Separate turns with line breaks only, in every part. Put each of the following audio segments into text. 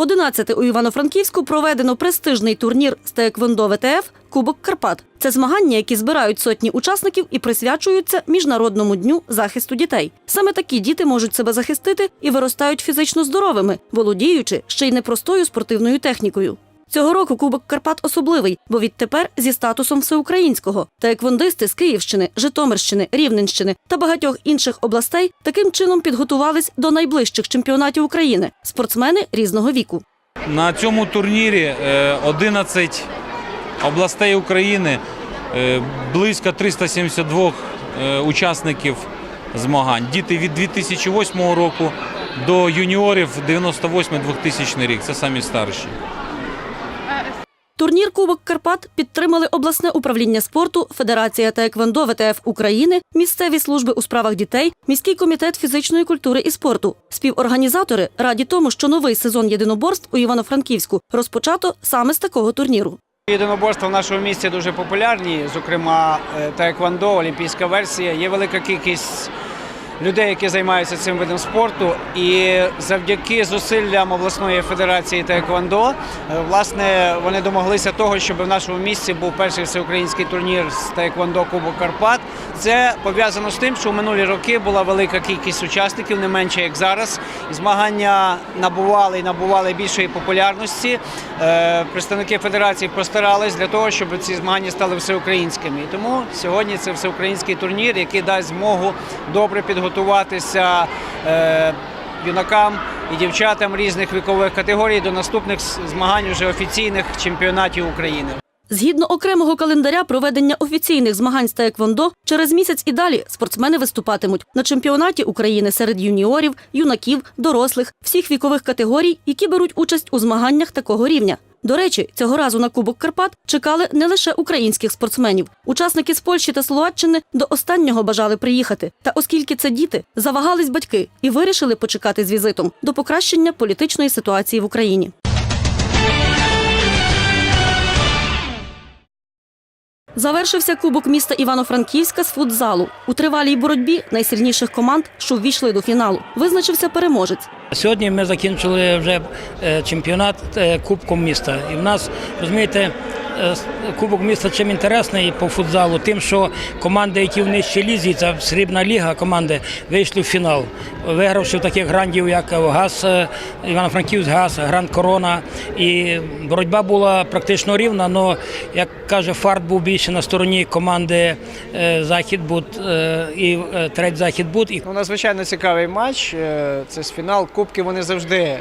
11 у Івано-Франківську проведено престижний турнір з Таеквондо ВТФ Кубок Карпат. Це змагання, які збирають сотні учасників і присвячуються Міжнародному дню захисту дітей. Саме такі діти можуть себе захистити і виростають фізично здоровими, володіючи ще й непростою спортивною технікою. Цього року Кубок Карпат особливий, бо відтепер зі статусом всеукраїнського. Таеквондисти з Київщини, Житомирщини, Рівненщини та багатьох інших областей таким чином підготувались до найближчих чемпіонатів України. Спортсмени різного віку.
На цьому турнірі е, 11 областей України, е, близько 372 е, учасників змагань. Діти від 2008 року до юніорів 98-2000 рік. Це самі старші.
Турнір Кубок Карпат підтримали обласне управління спорту, Федерація Таеквондо ВТФ України, місцеві служби у справах дітей, міський комітет фізичної культури і спорту. Співорганізатори раді тому, що новий сезон єдиноборств у Івано-Франківську розпочато саме з такого турніру.
Єдиноборства в нашому місті дуже популярні, зокрема е, таеквондо, олімпійська версія. Є велика кількість людей, які займаються цим видом спорту. І завдяки зусиллям обласної федерації таеквондо, е, власне, вони домоглися того, щоб в нашому місті був перший всеукраїнський турнір з таеквондо Кубок Карпат. Це пов'язано з тим, що в минулі роки була велика кількість учасників, не менше як зараз. Змагання набували і набували більшої популярності. Е, Представники федерації постарались для того, щоб ці змагання стали всеукраїнськими. І тому сьогодні це всеукраїнський турнір, який дасть змогу добре підготуватися е, юнакам і дівчатам різних вікових категорій до наступних змагань уже офіційних чемпіонатів України.
Згідно окремого календаря проведення офіційних змагань з Таеквондо, через місяць і далі спортсмени виступатимуть на чемпіонаті України серед юніорів, юнаків, дорослих, всіх вікових категорій, які беруть участь у змаганнях такого рівня. До речі, цього разу на Кубок Карпат чекали не лише українських спортсменів. Учасники з Польщі та Словаччини до останнього бажали приїхати. Та оскільки це діти, завагались батьки і вирішили почекати з візитом до покращення політичної ситуації в Україні. Завершився Кубок міста Івано-Франківська з футзалу. У тривалій боротьбі найсильніших команд, що ввійшли до фіналу, визначився переможець.
Сьогодні ми закінчили вже е, чемпіонат е, Кубком міста. І в нас, розумієте, Кубок міста чим інтересний по футзалу, тим, що команди, які в нижчій лізі, це срібна ліга, команди вийшли в фінал, вигравши в таких грандів, як ГАЗ, е, Івано-Франківськ ГАЗ, Гранд Корона. І боротьба була практично рівна, але, як каже, фарт був більше на стороні команди е, Західбуд е, і е, треть Західбуд.
Ну, надзвичайно цікавий матч. Е, Це ж фінал. Кубки вони завжди е,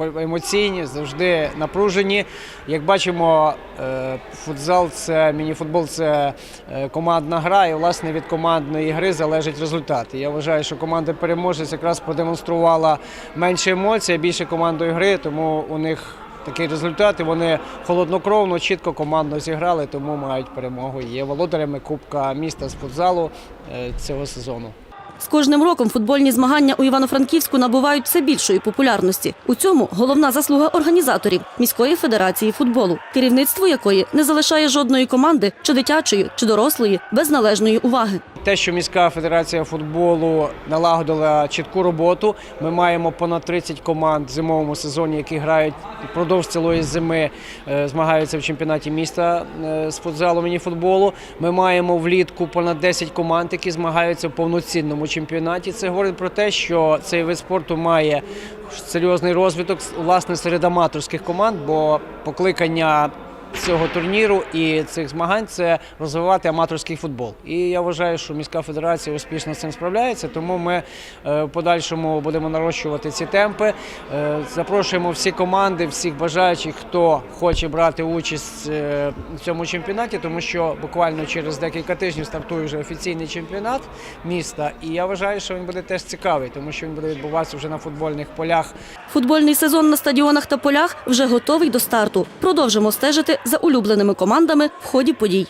емоційні, завжди напружені. Як бачимо, е, футзал це мініфутбол це е, командна гра, і власне від командної гри залежить результат. І я вважаю, що команда переможець якраз продемонструвала менше емоцій, більше командою гри, тому у них. Такий результат, і вони холоднокровно, чітко командно зіграли, тому мають перемогу. Є володарями Кубка міста з футзалу е, цього сезону.
З кожним роком футбольні змагання у Івано-Франківську набувають все більшої популярності. У цьому головна заслуга організаторів міської федерації футболу, керівництво якої не залишає жодної команди, чи дитячої, чи дорослої, без належної уваги.
Те, що міська федерація футболу налагодила чітку роботу. Ми маємо понад 30 команд в зимовому сезоні, які грають впродовж цілої зими, е, змагаються в чемпіонаті міста е, з футзалу, мініфутболу. Ми маємо влітку понад 10 команд, які змагаються в повноцінному чемпіонаті. Це говорить про те, що цей вид спорту має серйозний розвиток власне серед аматорських команд, бо покликання цього турніру і цих змагань це розвивати аматорський футбол. І я вважаю, що міська федерація успішно з цим справляється. Тому ми е, в подальшому будемо нарощувати ці темпи. Е, Запрошуємо всі команди, всіх бажаючих, хто хоче брати участь е, в цьому чемпіонаті, тому що буквально через декілька тижнів стартує вже офіційний чемпіонат міста. І я вважаю, що він буде теж цікавий, тому що він буде відбуватися вже на футбольних полях
Футбольний сезон на стадіонах та полях вже готовий до старту. Продовжимо стежити за улюбленими командами в ході подій.